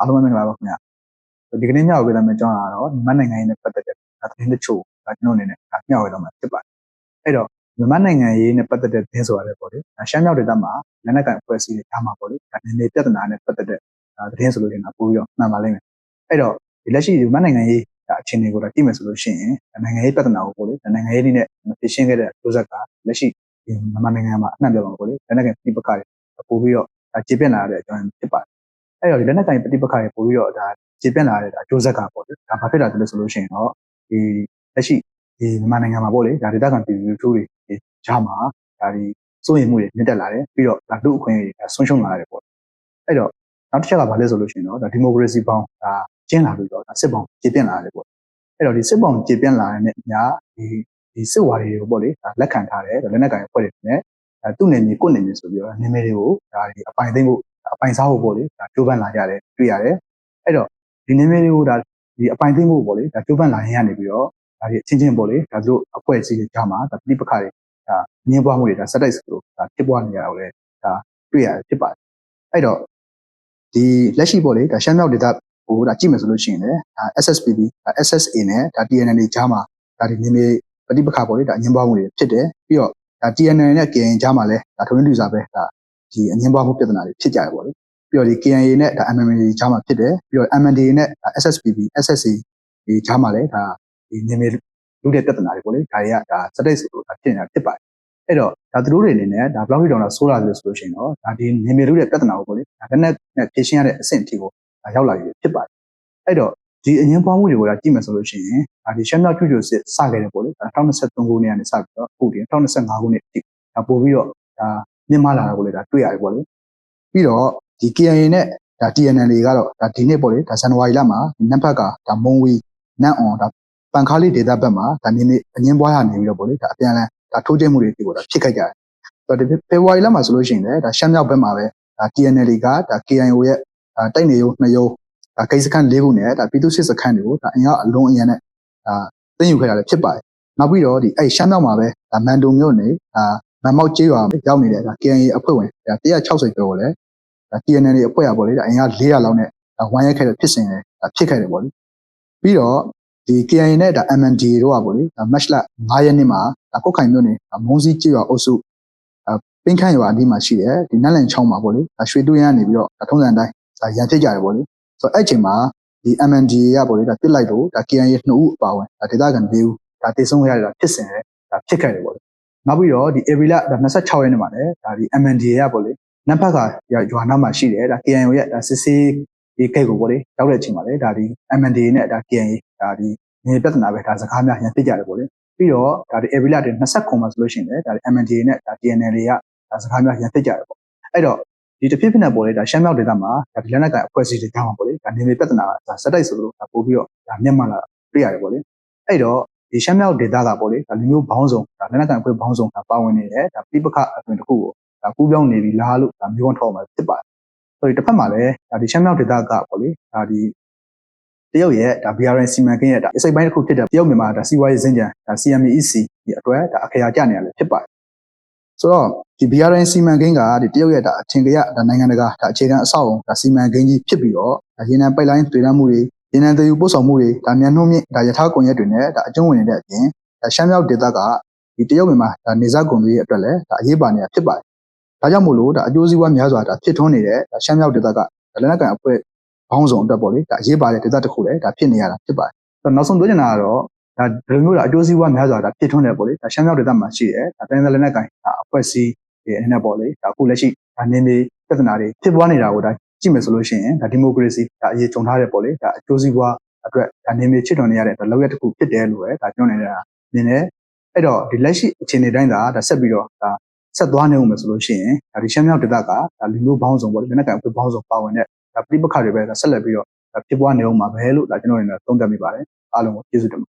အားလုံးပဲမင်္ဂလာပါခင်ဗျာဒီကနေ့မျှဝေပေးတဲ့မယ့်အကြောင်းအရာတော့မြန်မာနိုင်ငံရေးနဲ့ပတ်သက်တဲ့သတင်းတချို့ဒါကျွန်တော်အနေနဲ့ဒါမျှဝေတော့မှာဖြစ်ပါတယ်အဲ့တော့မြန်မာနိုင်ငံရေးနဲ့ပတ်သက်တဲ့သတင်းဆိုရတယ်ပေါ့လေရှမ်းမြောက်ဒေသမှာလက်နက်ကိုင်အဖွဲ့အစည်းတွေအားမှာပေါ့လေဒါနည်းနည်းပြဿနာနဲ့ပတ်သက်တဲ့သတင်းဆိုလို့ရှိရင်ပို့ပြီးတော့မှန်ပါလိမ့်မယ်အဲ့တော့ဒီလက်ရှိမြန်မာနိုင်ငံရေးဒါအခြေအနေကိုတော့ကြည့်မယ်ဆိုလို့ရှိရင်နိုင်ငံရေးပြဿနာကိုပေါ့လေနိုင်ငံရေးနည်းနဲ့ဖြေရှင်းခဲ့တဲ့ဒုစက်ကလက်ရှိမြန်မာနိုင်ငံမှာအနှံ့ပြောပါပေါ့လေလက်နက်ကိုင်ပြည်ပခါတွေပို့ပြီးတော့ခြေပြက်လာတဲ့အကြောင်းဖြစ်ပါတယ် အဲ့တော့ဒီလက်နက်ကင်ပဋိပက္ခတွေပို့ပြီးတော့ဒါခြေပြက်လာတဲ့ဒါကြိုးဆက်ကပေါ့လေဒါဘာဖြစ်လာတယ်လဲဆိုလို့ရှိရင်တော့ဒီလက်ရှိဒီမြန်မာနိုင်ငံမှာပေါ့လေဒါဒေသခံပြည်သူလူထုတွေကြားမှာဒါဒီစိုးရိမ်မှုတွေမြင့်တက်လာတယ်ပြီးတော့ဒါလူအခွင့်အရေးတွေဆုံးရှုံးလာတယ်ပေါ့အဲ့တော့နောက်တစ်ချက်ကဘာလဲဆိုလို့ရှိရင်တော့ဒါဒီမိုကရေစီပေါင်းဒါကျင်းလာပြီးတော့ဒါစစ်ပေါင်းခြေပြက်လာတယ်ပေါ့အဲ့တော့ဒီစစ်ပေါင်းခြေပြက်လာတဲ့အများဒီဒီစစ်ဝါဒီတွေကိုပေါ့လေဒါလက်ခံထားတယ်လက်နက်ကင်အဖွဲ့တွေနဲ့အဲသူ့နေမြေကိုနေမြေဆိုပြီးတော့နေမြေတွေကိုဒါဒီအပိုင်သိမ့်ဖို့ အပိုင်စားဖို့ပေါ့လေဒါကြိုးပမ်းလာကြတယ်တွေ့ရတယ်အဲ့တော့ဒီနေမည်တွေကိုဒါဒီအပိုင်သိဖို့ပေါ့လေဒါကြိုးပမ်းလာရင်ကနေပြီးတော့ဒါဒီအချင်းချင်းပေါ့လေဒါတို့အဖွဲ့အစည်းတွေကြားမှာဒါပြိပခါတွေဒါငင်းပွားမှုတွေဒါစက်တိုက်စလို့ဒါဖြစ်ပွားနေရတာကိုလည်းဒါတွေ့ရတယ်ဖြစ်ပါတယ်အဲ့တော့ဒီလက်ရှိပေါ့လေဒါရှမ်းမြောက်ဒေသဟိုဒါကြည့်မယ်ဆိုလို့ရှိရင်လည်းဒါ SSPB ဒါ SSA နဲ့ဒါ TNL ကြားမှာဒါဒီနေမည်ပဋိပက္ခပေါ့လေဒါငင်းပွားမှုတွေဖြစ်တယ်ပြီးတော့ဒါ TNL နဲ့ KN ကြားမှာလည်းဒါထုံးတူစာပဲဒါ ဒီအငင်းပွားမှုပြဿနာတွေဖြစ်ကြတယ်ပေါ့လေပြီးတော့ဒီ KNA နဲ့ဒါ MMA ကြားမှာဖြစ်တယ်ပြီးတော့ MNDA နဲ့ SSPB SSA ဒီကြားမှာလည်းဒါဒီနေမြေလူတဲ့ပြဿနာတွေပေါ့လေဒါတွေကဒါစတိတ်ဆိုလို့ဒါဖြစ်နေတာဖြစ်ပါတယ်အဲ့တော့ဒါသူတို့တွေအနေနဲ့ဒါဘလောက်ထိတောင်တော့ဆိုးလာလို့ဆိုလို့ရှိရင်တော့ဒါဒီနေမြေလူတဲ့ပြဿနာကိုပေါ့လေဒါလက်နဲ့နဲ့ဖြေရှင်းရတဲ့အဆင့်အထိကိုဒါရောက်လာပြီဖြစ်ပါတယ်အဲ့တော့ဒီအငင်းပွားမှုတွေကိုဒါကြည့်မယ်ဆိုလို့ရှိရင်ဒါဒီရှမ်းမြောက်ကျွကျွစစ်စခဲ့တယ်ပေါ့လေ2023ခုနှစ်ကနေစပြီးတော့အခုဒီ2025ခုနှစ်အထိဒါပို့ပြီးတော့ဒါ မြင့်မားလာတာကိုလည်းဒါတွေ့ရတယ်ပေါ့လေပြီးတော့ဒီ KIA နဲ့ဒါ TNL တွေကတော့ဒါဒီနေ့ပေါ့လေဒါဇန်နဝါရီလမှာဒီနံပါတ်ကဒါမုံဝီနန့်အောင်ဒါပန်ခါလေးဒေတာဘက်မှာဒါနေနေအငင်းပွားရနေပြီးတော့ပေါ့လေဒါအပြန်လန်ဒါထိုးကျမှုတွေဒီကိုဒါဖြစ်ခဲ့ကြတယ်ဆိုတော့ဒီဖေဖော်ဝါရီလမှာဆိုလို့ရှိရင်လည်းဒါရှမ်းမြောက်ဘက်မှာပဲဒါ TNL ကဒါ KIO ရဲ့ဒါတိုက်နေရုံနှစ်ရုံဒါကိစ္စခန့်၄ခုနဲ့ဒါပြည်သူစစ်စခန်းတွေကိုဒါအင်အားအလုံးအရန်နဲ့ဒါသိမ်းယူခဲ့တာလည်းဖြစ်ပါတယ်နောက်ပြီးတော့ဒီအဲ့ရှမ်းမြောက်မှာပဲဒါမန်တုံမြို့နေဒါ မန်မောက်ကျေးရွာရောက်နေတဲ့ဒါ KIA အဖွဲ့ဝင်ဒါ160ကျော်ကိုလည်းဒါ TNL တွေအဖွဲ့ရပေါ့လေဒါအင်အား400လောက်နဲ့ဒါဝိုင်းရိုက်ခဲ့တဲ့ဖြစ်စဉ်တွေဒါဖြစ်ခဲ့တယ်ပေါ့လေပြီးတော့ဒီ KIA နဲ့ဒါ MND တို့ကပေါ့လေဒါ match လ9ရက်နေ့မှာဒါကုတ်ခိုင်မြို့နယ်မုံစီကျေးရွာအုပ်စုပင်းခန့်ရွာအဒီမှာရှိတယ်ဒီနတ်လန်ချောင်းမှာပေါ့လေဒါရွှေတူရန်နေပြီးတော့ဒါထုံးစံအတိုင်းဒါရန်ဖြစ်ကြတယ်ပေါ့လေဆိုတော့အဲ့ချိန်မှာဒီ MND ကပေါ့လေဒါပြစ်လိုက်တော့ဒါ KIA နှစ်ဦးအပါဝင်ဒါဒေသခံ၄ဦးဒါတည်ဆုံးရတာဖြစ်စဉ်တယ်ဒါဖြစ်ခဲ့တယ်ပေါ့လေ နောက်ပြီးတော့ဒီ April ဒါ26ရက်နေ့မှာလည်းဒါဒီ MND ရပေါ့လေနံပါတ်ကရွာနာမှာရှိတယ်ဒါ KNO ရဲ့ဒါစစ်ဆေးဒီကိတ်ကိုပေါ့လေရောက်တဲ့အချိန်မှာလေဒါဒီ MND နဲ့ဒါ KNA ဒါဒီနေပြဿနာပဲဒါစကားများရန်သိကြတယ်ပေါ့လေပြီးတော့ဒါဒီ April တဲ့29မှာဆိုလို့ရှိရင်လေဒါဒီ MND နဲ့ဒါ TNL တွေကဒါစကားများရန်သိကြတယ်ပေါ့အဲ့တော့ဒီတစ်ဖြစ်ဖြစ်နဲ့ပေါ့လေဒါရှမ်းမြောက်ဒေသမှာဒါဒီလက်နက်ကိုင်အဖွဲ့အစည်းတွေတောင်းပါပေါ့လေဒါနေမြေပြဿနာကဒါစက်တိုက်ဆိုလို့ဒါပို့ပြီးတော့ဒါမျက်မှန်လာတွေ့ရတယ်ပေါ့လေအဲ့တော့ ဒီရှမ်းမြောက်ဒေသကပေါ့လေဒါလူမျိုးဘောင်းဆောင်ဒါလက်နက်ကိုင်အဖွဲ့ဘောင်းဆောင်ဒါပါဝင်နေတယ်ဒါပြိပခအတွင်တစ်ခုကိုဒါကူးပြောင်းနေပြီလားလို့ဒါမျိုးကောင်းထောက်မှာဖြစ်ပါတယ်ဆိုတော့တစ်ဖက်မှာလည်းဒါဒီရှမ်းမြောက်ဒေသကပေါ့လေဒါဒီတရုတ်ရဲ့ဒါ BRN စီမံကိန်းရဲ့ဒါအစိပ်ပိုင်းတစ်ခုဖြစ်တဲ့တရုတ်မြန်မာဒါစီးပွားရေးစင်ကြံဒါ CMEC ဒီအတွက်ဒါအခရာကျနေရလဲဖြစ်ပါတယ်ဆိုတော့ဒီ BRN စီမံကိန်းကဒီတရုတ်ရဲ့ဒါအထင်ကြီးဒါနိုင်ငံတကာဒါအခြေခံအဆောက်အုံဒါစီမံကိန်းကြီးဖြစ်ပြီးတော့ဒါရေနံပိုက်လိုင်းတွေ့လမ်းမှုတွေ ရေနံတည်ယူပို့ဆောင်မှုတွေဒါမြန်နှုံးမြင့်ဒါယထာကွန်ရက်တွေနဲ့ဒါအကျုံးဝင်နေတဲ့အပြင်ဒါရှမ်းမြောက်ဒေသကဒီတရုတ်မြန်မာဒါနေစားကုန်တွေရဲ့အတွက်လည်းဒါအရေးပါနေတာဖြစ်ပါတယ်။ဒါကြောင့်မို့လို့ဒါအကျိုးစီးပွားများစွာဒါဖြစ်ထွန်းနေတဲ့ဒါရှမ်းမြောက်ဒေသကလက်နက်ကန်အဖွဲ့ဘောင်းဆောင်အတွက်ပေါ့လေဒါအရေးပါတဲ့ဒေသတစ်ခုလည်းဒါဖြစ်နေရတာဖြစ်ပါတယ်။ဆိုတော့နောက်ဆုံးပြောချင်တာကတော့ဒါဒီလိုမျိုးဒါအကျိုးစီးပွားများစွာဒါဖြစ်ထွန်းနေပေါ့လေဒါရှမ်းမြောက်ဒေသမှာရှိတယ်ဒါတိုင်းလက်နက်ကန်ဒါအဖွဲ့အစည်းဒီအနေနဲ့ပေါ့လေဒါအခုလက်ရှိဒါနင်းနေပြဿနာတွေဖြစ်ပွားနေတာကိုဒါ ကြည့်မယ်ဆိုလို့ရှိရင်ဒါဒီမိုကရေစီဒါအရေးကြုံထားတဲ့ပေါ့လေဒါအကျိုးစီးပွားအတွက်ဒါနေမြေချစ်တော်နေရတဲ့လောက်ရတစ်ခုဖြစ်တယ်လို့ပဲဒါပြောနေတာမြင်တယ်အဲ့တော့ဒီလက်ရှိအခြေအနေတိုင်းသာဒါဆက်ပြီးတော့ဒါဆက်သွားနေဦးမယ်ဆိုလို့ရှိရင်ဒါဒီရှမ်းမြောက်ဒေသကဒါလူမျိုးဘောင်းဆောင်ပေါ့လက်နက်ကန်အဖွဲ့ဘောင်းဆောင်ပါဝင်တဲ့ဒါပြိပခါတွေပဲဒါဆက်လက်ပြီးတော့ဖြစ်ပွားနေအောင်မှာပဲလို့ဒါကျွန်တော်အနေနဲ့သုံးသပ်မိပါတယ်အားလုံးကိုကျေးဇူးတင်ပါ